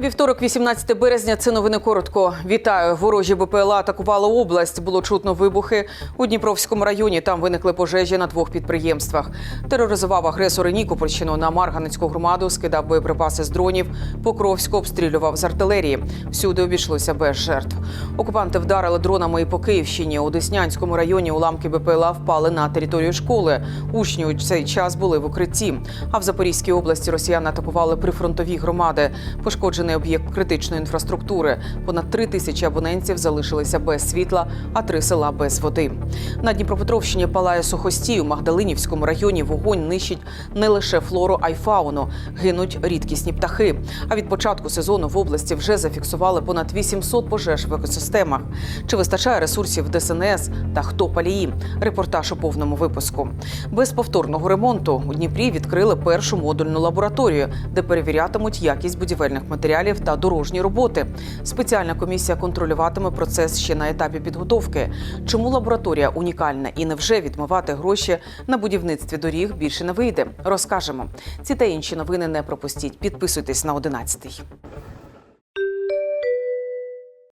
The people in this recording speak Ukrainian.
Вівторок, 18 березня. Це новини коротко. Вітаю. Ворожі БПЛА атакували область. Було чутно вибухи у Дніпровському районі. Там виникли пожежі на двох підприємствах. Тероризував агресор Нікопольщину на Марганецьку громаду, скидав боєприпаси з дронів. Покровську обстрілював з артилерії. Всюди обійшлося без жертв. Окупанти вдарили дронами і по Київщині. У Деснянському районі уламки БПЛА впали на територію школи. Учні у цей час були в укритті. А в Запорізькій області росіяни атакували прифронтові громади. Пошкоджений об'єкт критичної інфраструктури. Понад три тисячі абонентів залишилися без світла, а три села без води. На Дніпропетровщині палає сухостій. У Магдалинівському районі вогонь нищить не лише флору, а й фауну. Гинуть рідкісні птахи. А від початку сезону в області вже зафіксували понад 800 пожеж в екосистемах. Чи вистачає ресурсів ДСНС та хто палії? Репортаж у повному випуску. Без повторного ремонту у Дніпрі відкрили першу модульну лабораторію, де перевірятимуть якість будівельних матеріалів та дорожні роботи. Спеціальна комісія контролюватиме процес ще на етапі підготовки. Чому лабораторія унікальна і невже відмивати гроші на будівництві доріг більше не вийде? Розкажемо. Ці та інші новини не пропустіть. Підписуйтесь на 11.